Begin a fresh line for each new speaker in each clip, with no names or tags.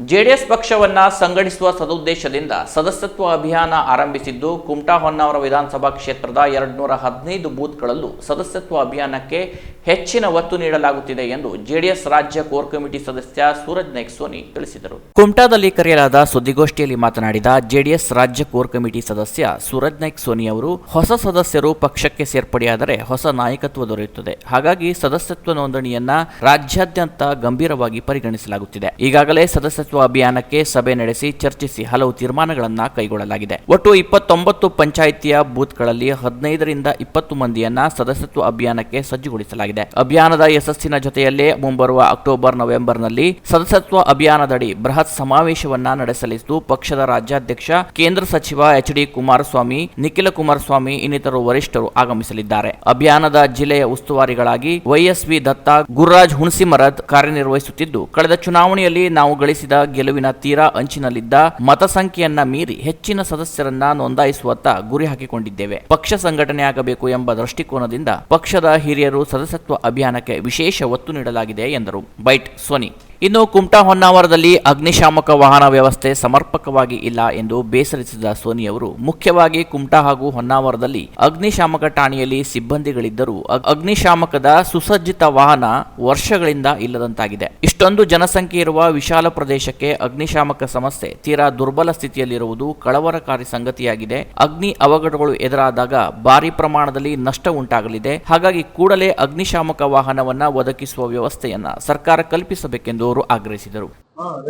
JDS ಪಕ್ಷವನ್ನ ಸಂಘಟಿಸುವ ಸದುದ್ದೇಶದಿಂದ ಸದಸ್ಯತ್ವ ಅಭಿಯಾನ ಆರಂಭಿಸಿದ್ದು ಕುಮಟಾ ಹೊನ್ನಾವರ ವಿಧಾನಸಭಾ ಕ್ಷೇತ್ರದ ಎರಡ್ನೂರ ಹದಿನೈದು ಬೂತ್ಗಳಲ್ಲೂ ಸದಸ್ಯತ್ವ ಅಭಿಯಾನಕ್ಕೆ ಹೆಚ್ಚಿನ ಒತ್ತು ನೀಡಲಾಗುತ್ತಿದೆ ಎಂದು ಜೆಡಿಎಸ್ ರಾಜ್ಯ ಕೋರ್ ಕಮಿಟಿ ಸದಸ್ಯ ಸೂರಜ್ ನಾಯ್ಕ್ ಸೋನಿ ತಿಳಿಸಿದರು. ಕುಮಟಾದಲ್ಲಿ ಕರೆಯಲಾದ ಸುದ್ದಿಗೋಷ್ಠಿಯಲ್ಲಿ ಮಾತನಾಡಿದ ಜೆಡಿಎಸ್ ರಾಜ್ಯ ಕೋರ್ ಕಮಿಟಿ ಸದಸ್ಯ ಸೂರಜ್ ನಾಯ್ಕ್ ಸೋನಿ ಅವರು, ಹೊಸ ಸದಸ್ಯರು ಪಕ್ಷಕ್ಕೆ ಸೇರ್ಪಡೆಯಾದರೆ ಹೊಸ ನಾಯಕತ್ವ ದೊರೆಯುತ್ತದೆ. ಹಾಗಾಗಿ ಸದಸ್ಯತ್ವ ನೋಂದಣಿಯನ್ನ ರಾಜ್ಯಾದ್ಯಂತ ಗಂಭೀರವಾಗಿ ಪರಿಗಣಿಸಲಾಗುತ್ತಿದೆ. ಈಗಾಗಲೇ ಸದಸ್ಯತ್ವ ಅಭಿಯಾನಕ್ಕೆ ಸಭೆ ನಡೆಸಿ ಚರ್ಚಿಸಿ ಹಲವು ತೀರ್ಮಾನಗಳನ್ನು ಕೈಗೊಳ್ಳಲಾಗಿದೆ. ಒಟ್ಟು ಇಪ್ಪತ್ತೊಂಬತ್ತು ಪಂಚಾಯಿತಿಯ ಬೂತ್ಗಳಲ್ಲಿ ಹದಿನೈದರಿಂದ ಇಪ್ಪತ್ತು ಮಂದಿಯನ್ನ ಸದಸ್ಯತ್ವ ಅಭಿಯಾನಕ್ಕೆ ಸಜ್ಜುಗೊಳಿಸಲಾಗಿದೆ. ಅಭಿಯಾನದ ಯಶಸ್ಸಿನ ಜೊತೆಯಲ್ಲೇ ಮುಂಬರುವ ಅಕ್ಟೋಬರ್ ನವೆಂಬರ್ನಲ್ಲಿ ಸದಸ್ಯತ್ವ ಅಭಿಯಾನದಡಿ ಬೃಹತ್ ಸಮಾವೇಶವನ್ನ ನಡೆಸಲಿದ್ದು, ಪಕ್ಷದ ರಾಜ್ಯಾಧ್ಯಕ್ಷ, ಕೇಂದ್ರ ಸಚಿವ ಎಚ್ ಡಿ ಕುಮಾರಸ್ವಾಮಿ, ನಿಖಿಲ ಕುಮಾರಸ್ವಾಮಿ ಇನ್ನಿತರ ವರಿಷ್ಠರು ಆಗಮಿಸಲಿದ್ದಾರೆ. ಅಭಿಯಾನದ ಜಿಲ್ಲೆಯ ಉಸ್ತುವಾರಿಗಳಾಗಿ ವೈಎಸ್ವಿ ದತ್ತ ಗುರುರಾಜ್ ಹುಣಸಿಮರದ್ ಕಾರ್ಯನಿರ್ವಹಿಸುತ್ತಿದ್ದು, ಕಳೆದ ಚುನಾವಣೆಯಲ್ಲಿ ನಾವು ಗಳಿಸಿದ ಗೆಲುವಿನ ತೀರಾ ಅಂಚಿನಲ್ಲಿದ್ದ ಮತ ಸಂಖ್ಯೆಯನ್ನ ಮೀರಿ ಹೆಚ್ಚಿನ ಸದಸ್ಯರನ್ನ ನೋಂದಾಯಿಸುವತ್ತ ಗುರಿ ಹಾಕಿಕೊಂಡಿದ್ದೇವೆ. ಪಕ್ಷ ಸಂಘಟನೆಯಾಗಬೇಕು ಎಂಬ ದೃಷ್ಟಿಕೋನದಿಂದ ಪಕ್ಷದ ಹಿರಿಯರು ಸದಸ್ಯತ್ವ ಅಭಿಯಾನಕ್ಕೆ ವಿಶೇಷ ಒತ್ತು ನೀಡಲಾಗಿದೆ ಎಂದರು. ಬೈಟ್ ಸೋನಿ ಇನ್ನು ಕುಮಟಾ ಹೊನ್ನಾವರದಲ್ಲಿ ಅಗ್ನಿಶಾಮಕ ವಾಹನ ವ್ಯವಸ್ಥೆ ಸಮರ್ಪಕವಾಗಿ ಇಲ್ಲ ಎಂದು ಬೇಸರಿಸಿದ ಸೋನಿ ಅವರು ಮುಖ್ಯವಾಗಿ ಕುಮಟಾ ಹಾಗೂ ಹೊನ್ನಾವರದಲ್ಲಿ ಅಗ್ನಿಶಾಮಕ ಠಾಣೆಯಲ್ಲಿ ಸಿಬ್ಬಂದಿಗಳಿದ್ದರೂ ಅಗ್ನಿಶಾಮಕದ ಸುಸಜ್ಜಿತ ವಾಹನ ವರ್ಷಗಳಿಂದ ಇಲ್ಲದಂತಾಗಿದೆ. ಇಷ್ಟೊಂದು ಜನಸಂಖ್ಯೆ ಇರುವ ವಿಶಾಲ ಪ್ರದೇಶಕ್ಕೆ ಅಗ್ನಿಶಾಮಕ ಸಮಸ್ಯೆ ತೀರಾ ದುರ್ಬಲ ಸ್ಥಿತಿಯಲ್ಲಿರುವುದು ಕಳವರಕಾರಿ ಸಂಗತಿಯಾಗಿದೆ. ಅಗ್ನಿ ಅವಘಡಗಳು ಎದುರಾದಾಗ ಭಾರಿ ಪ್ರಮಾಣದಲ್ಲಿ ನಷ್ಟ ಉಂಟಾಗಲಿದೆ. ಹಾಗಾಗಿ ಕೂಡಲೇ ಅಗ್ನಿಶಾಮಕ ವಾಹನವನ್ನ ಒದಗಿಸುವ ವ್ಯವಸ್ಥೆಯನ್ನ ಸರ್ಕಾರ ಕಲ್ಪಿಸಬೇಕೆಂದು ಅವರು ಆಗ್ರಹಿಸಿದರು.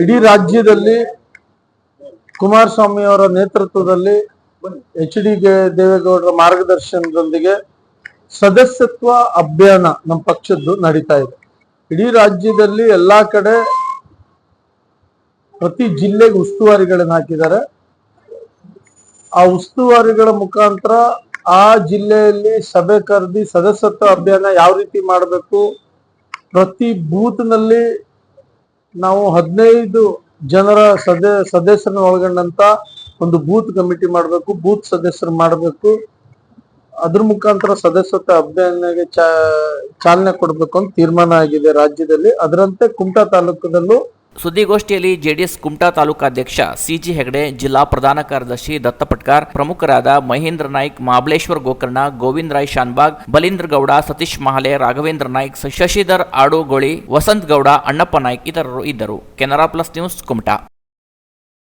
ಇಡೀ ರಾಜ್ಯದಲ್ಲಿ ಕುಮಾರಸ್ವಾಮಿ ಅವರ ನೇತೃತ್ವದಲ್ಲಿ ಎಚ್ ಡಿ ದೇವೇಗೌಡರ ಮಾರ್ಗದರ್ಶನದೊಂದಿಗೆ ಸದಸ್ಯತ್ವ ಅಭಿಯಾನ ನಮ್ಮ ಪಕ್ಷದ್ದು ನಡೀತಾ ಇದೆ. ಇಡೀ ರಾಜ್ಯದಲ್ಲಿ ಎಲ್ಲಾ ಕಡೆ ಪ್ರತಿ ಜಿಲ್ಲೆಗೆ ಉಸ್ತುವಾರಿಗಳನ್ನ ಹಾಕಿದ್ದಾರೆ. ಆ ಉಸ್ತುವಾರಿಗಳ ಮುಖಾಂತರ ಆ ಜಿಲ್ಲೆಯಲ್ಲಿ ಸಭೆ ಕರೆದಿ ಸದಸ್ಯತ್ವ ಅಭಿಯಾನ ಯಾವ ರೀತಿ ಮಾಡಬೇಕು, ಪ್ರತಿ ಬೂತ್ನಲ್ಲಿ ನಾವು ಹದಿನೈದು ಜನರ ಸದ ಸದಸ್ಯರನ್ನ ಒಳಗೊಂಡಂತ ಒಂದು ಬೂತ್ ಕಮಿಟಿ ಮಾಡಬೇಕು, ಬೂತ್ ಸದಸ್ಯರು ಮಾಡಬೇಕು. ಅದ್ರ ಮುಖಾಂತರ ಸದಸ್ಯತ್ವ ಅಭಿಯಾನಗೆ ಚಾಲನೆ ಕೊಡಬೇಕು ಅಂತ ತೀರ್ಮಾನ ಆಗಿದೆ ರಾಜ್ಯದಲ್ಲಿ. ಅದರಂತೆ ಕುಮಟಾ ತಾಲೂಕದಲ್ಲೂ
ಸುದ್ದಿಗೋಷ್ಠಿಯಲ್ಲಿ ಜೆಡಿಎಸ್ ಕುಮಟಾ ತಾಲೂಕಾಧ್ಯಕ್ಷ ಸಿಜಿ ಹೆಗಡೆ, ಜಿಲ್ಲಾ ಪ್ರಧಾನ ಕಾರ್ಯದರ್ಶಿ ದತ್ತ ಪಟ್ಕಾರ್, ಪ್ರಮುಖರಾದ ಮಹೇಂದ್ರ ನಾಯ್ಕ್ ಮಹಾಬಲೇಶ್ವರ್ ಗೋಕರ್ಣ, ಗೋವಿಂದ ರಾಯ್ ಶಾನ್ಬಾಗ್, ಬಲೀಂದ್ರ ಗೌಡ, ಸತೀಶ್ ಮಹಾಲೆ, ರಾಘವೇಂದ್ರ ನಾಯ್ಕ್, ಶಶಿಧರ್ ಆಡುಗೋಳಿ, ವಸಂತ್ ಗೌಡ, ಅಣ್ಣಪ್ಪ ನಾಯ್ಕ್ ಇತರರು ಇದ್ದರು. Canara plus news Kumta.